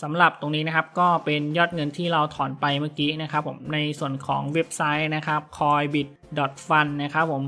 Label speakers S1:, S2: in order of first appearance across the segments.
S1: สำหรับตรงนี้นะครับก็เป็นยอดเงินที่เราถอนไปเมื่อกี้นะครับผมในส่วนของเว็บไซต์นะครับ coinbit fun นนะครับผม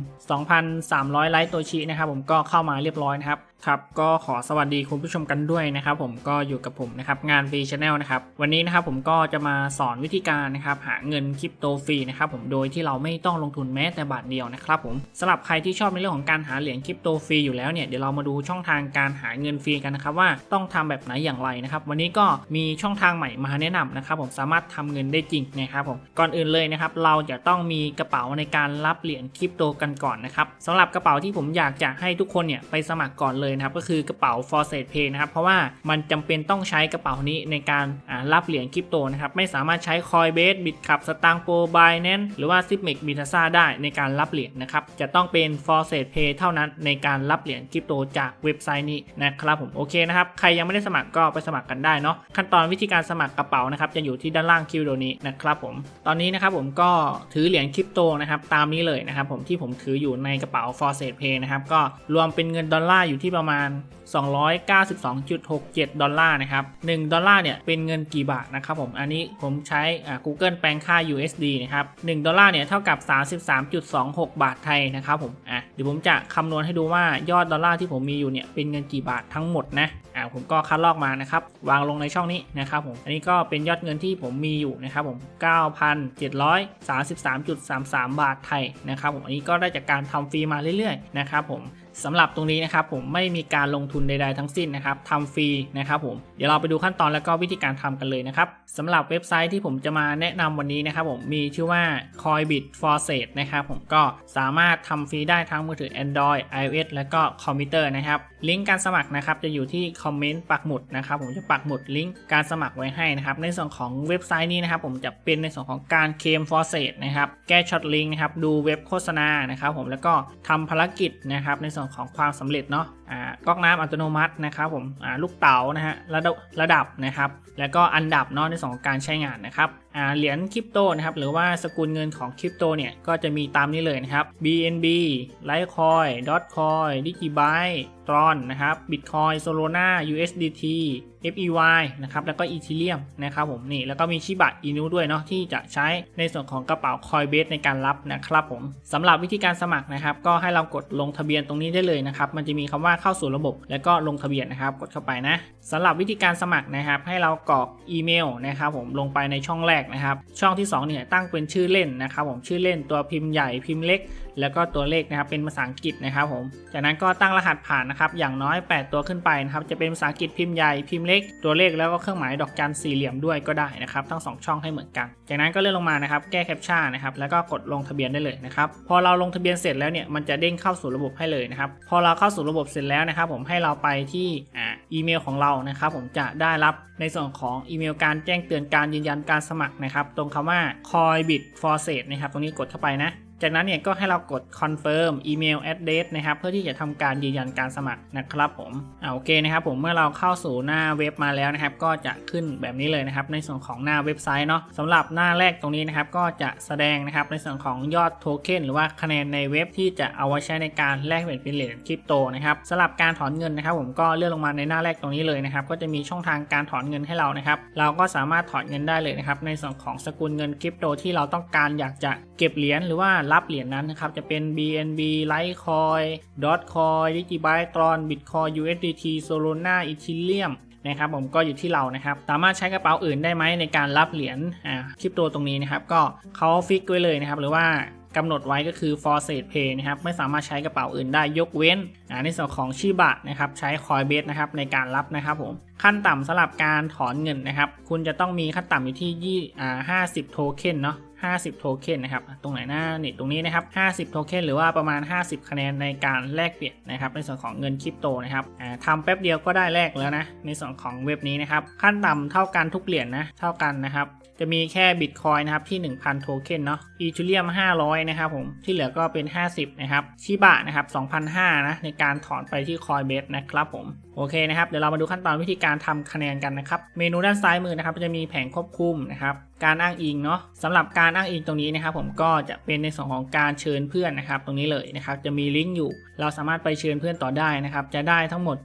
S1: 2,300 ไลค์ตัวชีนะครับผมก็เข้ามาเรียบร้อยนะครับครับก็ขอสวัสดีคุณผู้ชมกันด้วยนะครับผมก็อยู่กับผมนะครับงานฟรีชาแนลนะครับวันนี้นะครับผมก็จะมาสอนวิธีการนะครับหาเงินคริปโตฟรีนะครับผมโดยที่เราไม่ต้องลงทุนแม้แต่บาทเดียวนะครับผมสำหรับใครที่ชอบในเรื่องของการหาเหรียญคริปโตฟรีอยู่แล้วเนี่ยเดี๋ยวเรามาดูช่องทางการหาเงินฟรีกันนะครับว่าต้องทำแบบไหนอย่างไรนะครับวันนี้ก็มีช่องทางใหม่มาแนะนำนะครับผมสามารถทำเงินได้จริงนะครับผมก่อนอื่นเลยนะครับเราจะต้องมีกระเป๋าในการรับเหรียญคริปโตกันก่อนนะครับสำหรับกระเป๋าที่ผมอยากจะให้ทุกคนเนี่ยไปสมัครก่อนเลยนะครับก็คือกระเป๋า f o r s e t Pay นะครับเพราะว่ามันจำเป็นต้องใช้กระเป๋านี้ในการรับเหรียญคริปโตนะครับไม่สามารถใช้ Coinbase Bitcup สตางค์โปร Binance หรือว่า s i p m e x b i t a s a ได้ในการรับเหรียญนะครับจะต้องเป็น f o r s e t Pay เท่านั้นในการรับเหรียญคริปโตจากเว็บไซต์นี้นะครับผมโอเคนะครับใครยังไม่ได้สมัครก็ไปสมัครกันได้เนาะขั้นตอนวิธีการสมัครกระเป๋านะครับจะอยู่ที่ด้านล่างคลิปวิดีโอนี้นะครับผมตอนนี้นะครับผมก็ถือเหรียญคริปโตนะครับตามนี้เลยนะครับผมที่ผมถืออยู่ในกระเป๋า f o r s e Pay นะครับก็รวมเป็นเงินดอลลาร์อยู่ที่ประมาณ 292.67 ดอลลาร์นะครับ 1 ดอลลาร์เนี่ยเป็นเงินกี่บาทนะครับผม อันนี้ผมใช้อ่า Google แปลงค่า USD นะครับ 1 ดอลลาร์เนี่ยเท่ากับ 33.26 บาทไทยนะครับผม อะ เดี๋ยวผมจะคำนวณให้ดูว่ายอดดอลลาร์ที่ผมมีอยู่เนี่ยเป็นเงินกี่บาททั้งหมดนะ อ่าผมก็คัดลอกมานะครับ วางลงในช่องนี้นะครับผม อันนี้ก็เป็นยอดเงินที่ผมมีอยู่นะครับผม 9,733.33 บาทไทยนะครับผม อันนี้ก็ได้จากการทำฟรีมาเรื่อยๆนะครับผมสำหรับตรงนี้นะครับผมไม่มีการลงทุนใดๆทั้งสิ้นนะครับทำฟรีนะครับผมเดี๋ยวเราไปดูขั้นตอนแล้วก็วิธีการทำกันเลยนะครับสำหรับเว็บไซต์ที่ผมจะมาแนะนำวันนี้นะครับผมมีชื่อว่า Coinbit f o r s e t นะครับผมก็สามารถทำฟรีได้ทั้งมือถือ Android iOS และก็คอมพิวเตอร์นะครับลิงก์การสมัครนะครับจะอยู่ที่คอมเมนต์ปักหมุดนะครับผมจะปักหมุดลิงก์การสมัครไว้ให้นะครับในส่วนของเว็บไซต์นี้นะครับผมจะเป็นในส่วนของการเคลม f o r s e t นะครับแก้ช็อตลิงก์นะครับดูเว็บโฆษณานะครับผมแล้วก็ทำภารกิจนะครับในส่วนของความสำเร็จเนาะ ก๊อกน้ำอัตโนมัตินะครับผมลูกเต๋านะฮะระดับระดับนะครับ แล้วก็อันดับเนาะในส่วนของการใช้งานนะครับเหรียญคริปโตนะครับหรือว่าสกุลเงินของคริปโตเนี่ยก็จะมีตามนี้เลยนะครับ BNB Litecoin Dotcoin Digibyte Tron นะครับ Bitcoin Solana USDT FEY นะครับแล้วก็ Ethereum นะครับผมนี่แล้วก็มีชิบะอินุด้วยเนาะที่จะใช้ในส่วนของกระเป๋า Coinbase ในการรับนะครับผมสำหรับวิธีการสมัครนะครับ ก็ให้เรากดลงทะเบียนตรงนี้ได้เลยนะครับ มันจะมีคำว่าเข้าสู่ระบบ แล้วก็ลงทะเบียนนะครับกดเข้าไปนะสำหรับวิธีการสมัครนะครับ ให้เรากรอกอีเมลนะครับผมลงไปในช่องแรกนะครับ ช่องที่2เนี่ยตั้งเป็นชื่อเล่นนะครับผมชื่อเล่นตัวพิมพ์ใหญ่พิมพ์เล็กแล้วก็ตัวเลขนะครับเป็นภาษาอังกฤษนะครับผม จากนั้นก็ตั้งรหัสผ่านนะครับอย่างน้อย 8 ตัวขึ้นไปนะครับจะเป็นภาษาอังกฤษพิมพ์ใหญ่พิมพ์เล็กตัวเลขแล้วก็เครื่องหมายดอกจันสี่เหลี่ยมด้วยก็ได้นะครับทั้ง 2 ช่องให้เหมือนกัน จากนั้นก็เลื่อนลงมานะครับแก้แคปชั่นนะครับแล้วก็กดลงทะเบียนได้เลยนะครับพอเราลงทะเบียนเสร็จแล้วเนี่ยมันจะเด้งเข้าสู่ระบบให้เลยนะครับพอเราเข้าสู่ระบบเสร็จแล้วนะครับผมให้เราไปที่อ่าอีเมลของเรานะครับผมจะได้รับในส่วนของอีเมลการแจ้งเตือนการยืนยันการสมัครนะครับตรงคำว่า coinbit f o r s e t นะครับตรงนี้กดเข้าไปนะ จากนั้นเนี่ยก็ให้เรากด confirm email address นะครับ เพื่อที่จะทำการยืนยันการสมัครนะครับผมอ่าโอเคนะครับผมเมื่อเราเข้าสู่หน้าเว็บมาแล้วนะครับ ก็จะขึ้นแบบนี้เลยนะครับ ในส่วนของหน้าเว็บไซต์เนาะสำหรับหน้าแรกตรงนี้นะครับ ก็จะแสดงนะครับในส่วนของยอดโทเค็นหรือว่าคะแนนในเว็บที่จะเอาไว้ใช้ในการแลกเปลี่ยนเป็นเหรียญคริปโตนะครับสำหรับการถอนเงินนะครับ ผมก็เลื่อนลงมาในหน้าแรกตรงนี้เลยนะครับ ก็จะมีช่องทางการถอนเงินให้เรานะครับ เราก็สามารถถอนเงินได้เลยนะครับในส่วนของสกุลเงินคริปโตที่เราต้องการอยากจะเก็บเหรียญหรือว่ารับเหรียญนั้นนะครับ จะเป็น BNB Litecoin Dotcoin Digibyte Tron Bitcoin USDT Solana Ethereum นะครับผมก็อยู่ที่เรานะครับ สามารถใช้กระเป๋าอื่นได้ไหมในการรับเหรียญคริปโตตรงนี้นะครับ ก็เขาฟิกไว้เลยนะครับ หรือว่ากำหนดไว้ก็คือ f o r s e t Pay นะครับ ไม่สามารถใช้กระเป๋าอื่นได้ยกเว้นในส่วนของชิบะนะครับ ใช้ Coinbase นะครับในการรับนะครับผม ขั้นต่ำสำหรับการถอนเงินนะครับ คุณจะต้องมีขั้นต่ำอยู่ที่ยี่อ่า50โทเค็นเนาะ 50 โทเค็นนะครับ ตรงไหนหน้านี่ตรงนี้นะครับ 50 โทเค็นหรือว่าประมาณ 50 คะแนนในการแลกเปลี่ยนนะครับ ในส่วนของเงินคริปโตนะครับทำแป๊บเดียวก็ได้แลกแล้วนะ ในส่วนของเว็บนี้นะครับ ขั้นต่ำเท่ากันทุกเหรียญนะเท่ากันนะครับ จะมีแค่ Bitcoin นะครับที่ 1,000 โทเค็นเนาะ Ethereum 500 นะครับผม ที่เหลือก็เป็น 50 นะครับชิบะนะครับ2,500นะในการถอนไปที่ Coinbase นะครับผมโอเคนะครับเดี๋ยวเรามาดูขั้นตอนวิธีการทำคะแนนกันนะครับ เมนูด้านซ้ายมือนะครับจะมีแผงควบคุมนะครับ การอ้างอิงเนาะสำหรับการอ้างอิงตรงนี้นะครับผมก็จะเป็นในส่วนของการเชิญเพื่อนนะครับ ตรงนี้เลยนะครับจะมีลิงก์อยู่ เราสามารถไปเชิญเพื่อนต่อได้นะครับ จะได้ทั้งหมด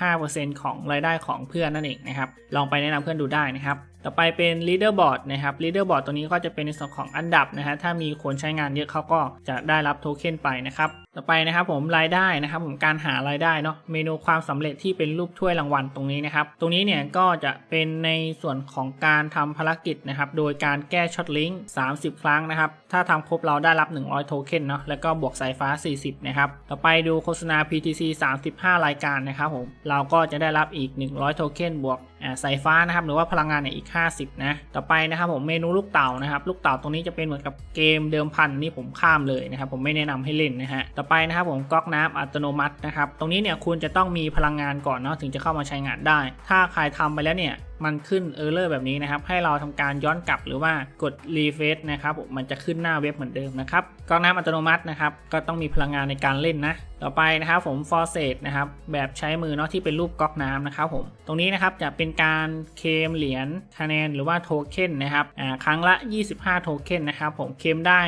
S1: 75%ของรายได้ของเพื่อนนั่นเองนะครับ ลองไปแนะนำเพื่อนดูได้นะครับ ต่อไปเป็น leaderboard นะครับ leaderboard ตัวนี้ก็จะเป็นในส่วนของอันดับนะฮะ ถ้ามีคนใช้งานเยอะเขาก็จะได้รับโทเค็นไปนะครับ ต่อไปนะครับผมรายได้นะครับผมการหารายได้เนาะ เมนูความสำเร็จที่เป็นรูปถ้วยรางวัลตรงนี้นะครับ ตรงนี้เนี่ยก็จะเป็นในส่วนของการทำภารกิจนะครับ โดยการแก้ช็อตลิงก์30 ครั้งนะครับ ถ้าทำครบเราได้รับ 100 โทเค็นเนาะ แล้วก็บวกสายฟ้า 40 นะครับ ต่อไปดูโฆษณา PTC 35 รายการนะครับผม เราก็จะได้รับอีก 100 โทเค็นบวก สายฟ้านะครับหรือว่าพลังงานเนี่ยอีก 50 นะ ต่อไปนะครับผมเมนูลูกเต่านะครับลูกเต่าตรงนี้จะเป็นเหมือนกับเกมเดิมพันนี่ผมข้ามเลยนะครับผมไม่แนะนำให้เล่นนะฮะต่อไปนะครับผมก๊อกน้ำอัตโนมัตินะครับตรงนี้เนี่ยคุณจะต้องมีพลังงานก่อนเนาะถึงจะเข้ามาใช้งานได้ ถ้าใครทำไปแล้วเนี่ย มันขึ้นเออร์เลอร์แบบนี้นะครับ ให้เราทำการย้อนกลับหรือว่ากดรีเฟซนะครับมันจะขึ้นหน้าเว็บเหมือนเดิมนะครับก๊อกน้ำอัตโนมัตินะครับ ก็ต้องมีพลังงานในการเล่นนะ ต่อไปนะครับผมฟอร์เซตนะครับแบบใช้มือเนาะที่เป็นรูปก๊อกน้ำนะครับผม ตรงนี้นะครับจะเป็นการเคมเหรียญคะแนนหรือว่าโทเค็นนะครับอ่าครั้งละ 25 โทเค็นนะครับผมเคมได้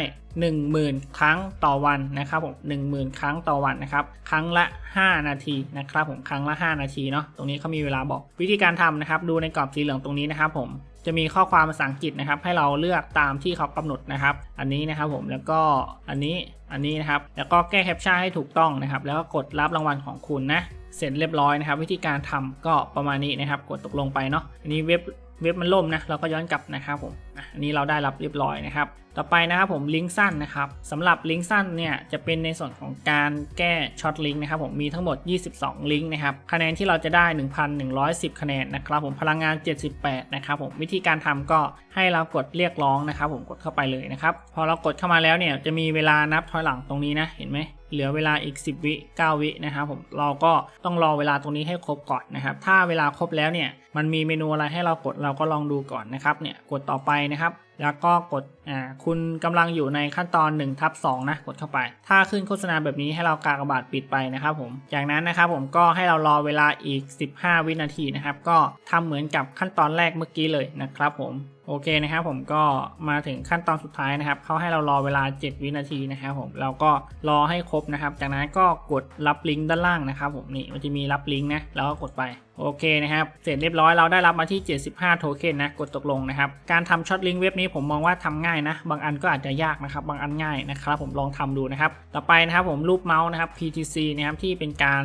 S1: 10,000 ครั้งต่อวันนะครับผม10,000 ครั้งต่อวันนะครับครั้งละ 5 นาทีนะครับผมครั้งละ 5 นาทีเนาะตรงนี้เขามีเวลาบอกวิธีการทำนะครับดูในกรอบสีเหลืองตรงนี้นะครับผมจะมีข้อความภาษาอังกฤษนะครับให้เราเลือกตามที่เขากำหนดนะครับ อันนี้นะครับผมแล้วก็อันนี้อันนี้นะครับแล้วก็แก้แคปชั่นให้ถูกต้องนะครับ แล้วก็กดรับรางวัลของคุณนะเสร็จเรียบร้อยนะครับ วิธีการทำก็ประมาณนี้นะครับ กดตกลงไปเนาะอันนี้เว็บเว็บมันล่มนะเราก็ย้อนกลับนะครับผมอันนี้เราได้รับเรียบร้อยนะครับ ต่อไปนะครับผมลิงก์สั้นนะครับสำหรับลิงก์สั้นเนี่ยจะเป็นในส่วนของการแก้ช็อตลิงก์นะครับผมมีทั้งหมด 22 ลิงก์นะครับคะแนนที่เราจะได้ 1,110 คะแนนนะครับผมพลังงาน 78 นะครับผมวิธีการทำก็ให้เรากดเรียกร้องนะครับผมกดเข้าไปเลยนะครับพอเรากดเข้ามาแล้วเนี่ยจะมีเวลานับถอยหลังตรงนี้นะเห็นไหมเหลือเวลาอีก 10 วิ 9 วินะครับผมเราก็ต้องรอเวลาตรงนี้ให้ครบก่อนนะครับ ถ้าเวลาครบแล้วเนี่ยมันมีเมนูอะไรให้เรากดเราก็ลองดูก่อนนะครับเนี่ยกดต่อไปนะครับ แล้วก็กดอ่าคุณกำลังอยู่ในขั้นตอน1ทับ2นะกดเข้าไป ถ้าขึ้นโฆษณาแบบนี้ให้เรากากบาทปิดไปนะครับผมจากนั้นนะครับผมก็ให้เรารอเวลาอีก 15 วินาทีนะครับก็ทำเหมือนกับขั้นตอนแรกเมื่อกี้เลยนะครับผม โอเคนะครับผมก็มาถึงขั้นตอนสุดท้ายนะครับเขาให้เรารอเวลา 7 วินาทีนะครับผมเราก็รอให้ครบนะครับ จากนั้นก็กดรับลิงก์ด้านล่างนะครับผมนี่มันจะมีรับลิงก์นะแล้วก็กดไปโอเคนะครับ เสร็จเรียบร้อยเราได้รับมาที่ 75 โทเค็นนะ กดตกลงนะครับ การทำช็อตลิงก์เว็บนี้ผมมองว่าทำง่ายนะ บางอันก็อาจจะยากนะครับ บางอันง่ายนะครับ ผมลองทำดูนะครับ ต่อไปนะครับผมรูปเมาส์นะครับ PTC นะครับที่เป็นการ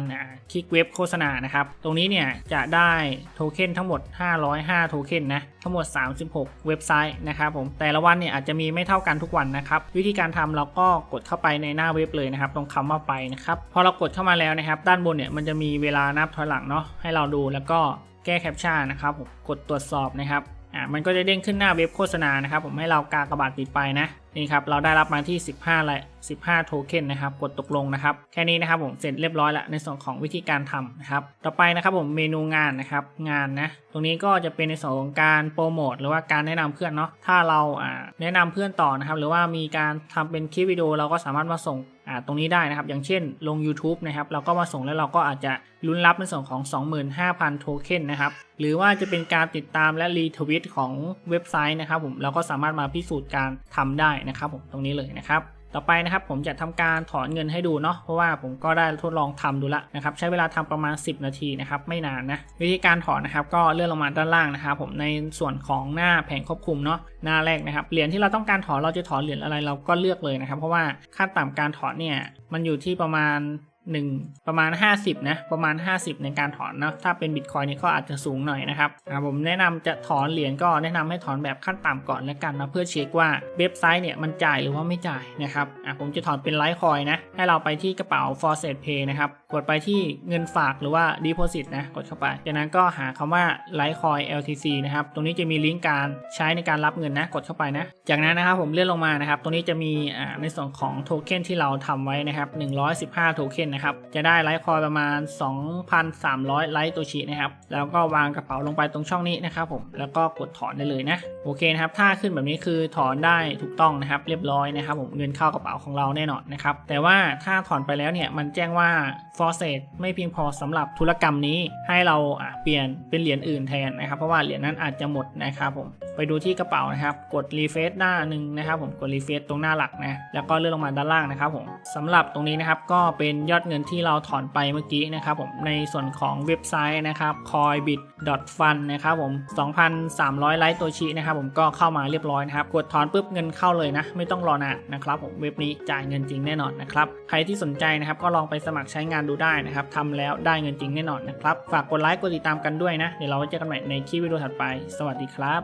S1: คลิกเว็บโฆษณานะครับ ตรงนี้เนี่ยจะได้โทเค็นทั้งหมด 505 โทเค็นนะ ทั้งหมด 36 เว็บไซต์นะครับผมแต่ละวันเนี่ยอาจจะมีไม่เท่ากันทุกวันนะครับ วิธีการทำเราก็กดเข้าไปในหน้าเว็บเลยนะครับ ตรงคำว่าไปนะครับพอเรากดเข้ามาแล้วนะครับ ด้านบนเนี่ยมันจะมีเวลานับถอยหลังเนาะให้เราดูแล้วก็แก้แคปชั่นนะครับกดตรวจสอบนะครับอ่ามันก็จะเด้งขึ้นหน้าเว็บโฆษณานะครับ ผมให้เรากากระบาดติดไปนะ นี่ครับเราได้รับมาที่ 15ละ15 โทเค็นนะครับกดตกลงนะครับแค่นี้นะครับผมเสร็จเรียบร้อยแล้วในส่วนของวิธีการทำนะครับต่อไปนะครับผมเมนูงานนะครับงานนะตรงนี้ก็จะเป็นในส่วนของการโปรโมทหรือว่าการแนะนำเพื่อนเนาะถ้าเราแนะนำเพื่อนต่อนะครับหรือว่ามีการทำเป็นคลิปวิดีโอเราก็สามารถมาส่งตรงนี้ได้นะครับ อย่างเช่นลง YouTube นะครับเราก็มาส่งแล้วเราก็อาจจะลุ้นรับในส่วนของ 25,000 โทเค็นนะครับหรือว่าจะเป็นการติดตามและรีทวิตของเว็บไซต์นะครับผมเราก็สามารถมาพิสูจน์การทำได้นะครับผมตรงนี้เลยนะครับต่อไปนะครับผมจะทำการถอนเงินให้ดูเนาะเพราะว่าผมก็ได้ทดลองทำดูละนะครับใช้เวลาทำประมาณ 10 นาทีนะครับไม่นานนะวิธีการถอนนะครับก็เลื่อนลงมาด้านล่างนะครับผมในส่วนของหน้าแผงควบคุมเนาะหน้าแรกนะครับเหรียญที่เราต้องการถอนเราจะถอนเหรียญอะไรเราก็เลือกเลยนะครับเพราะว่าค่าต่ำการถอนเนี่ยมันอยู่ที่ประมาณ 1ประมาณ 50 นะ ประมาณ 50 ในการถอนนะถ้าเป็นบิตคอยนี่ก็อาจจะสูงหน่อยนะครับอ่าผมแนะนำจะถอนเหรียญก็แนะนำให้ถอนแบบขั้นต่ำก่อนแล้วกันนะเพื่อเช็คว่าเว็บไซต์เนี่ยมันจ่ายหรือว่าไม่จ่ายนะครับอ่าผมจะถอนเป็นไลท์คอยนะให้เราไปที่กระเป๋า f o r s e t Pay นะครับ กดไปที่เงินฝากหรือว่า Deposit นะ กดเข้าไป จากนั้นก็หาคำว่า Litecoin LTC นะครับ ตรงนี้จะมีลิงก์การใช้ในการรับเงินนะ กดเข้าไปนะ จากนั้นนะครับผมเลื่อนลงมานะครับ ตรงนี้จะมีในส่วนของโทเค็นที่เราทำไว้นะครับ115 โทเค็นนะครับ จะได้ไลท์คอยประมาณ 2,300 ไลท์ตัวชีนะครับ แล้วก็วางกระเป๋าลงไปตรงช่องนี้นะครับผม แล้วก็กดถอนได้เลยนะ โอเคนะครับ ถ้าขึ้นแบบนี้คือถอนได้ถูกต้องนะครับ เรียบร้อยนะครับผม เงินเข้ากระเป๋าของเราแน่นอนนะครับ แต่ว่าถ้าถอนไปแล้วเนี่ย มันแจ้งว่าฟอร์เซไม่เพียงพอสำหรับธุรกรรมนี้ ให้เราเปลี่ยนเป็นเหรียญอื่นแทนนะครับ เพราะว่าเหรียญนั้นอาจจะหมดนะครับผมไปดูที่กระเป๋านะครับ กดรีเฟซหน้าหนึ่งนะครับ ผมกดรีเฟซตรงหน้าหลักนะ แล้วก็เลื่อนลงมาด้านล่างนะครับผมสำหรับตรงนี้นะครับก็เป็นยอดเงินที่เราถอนไปเมื่อกี้นะครับผมในส่วนของเว็บไซต์นะครับ coinbit.fun นะครับผม 2,300 ไลค์ตัวชีนะครับผมก็เข้ามาเรียบร้อยนะครับ กดถอนปุ๊บเงินเข้าเลยนะ ไม่ต้องรอนานนะครับผมเว็บนี้จ่ายเงินจริงแน่นอนนะครับ ใครที่สนใจนะครับก็ลองไปสมัครใช้งานดูได้นะครับทำแล้วได้เงินจริงแน่นอนนะครับ ฝากกดไลค์กดติดตามกันด้วยนะ เดี๋ยวเราไว้เจอกันใหม่ในคลิปวิดีโอถัดไป สวัสดีครับ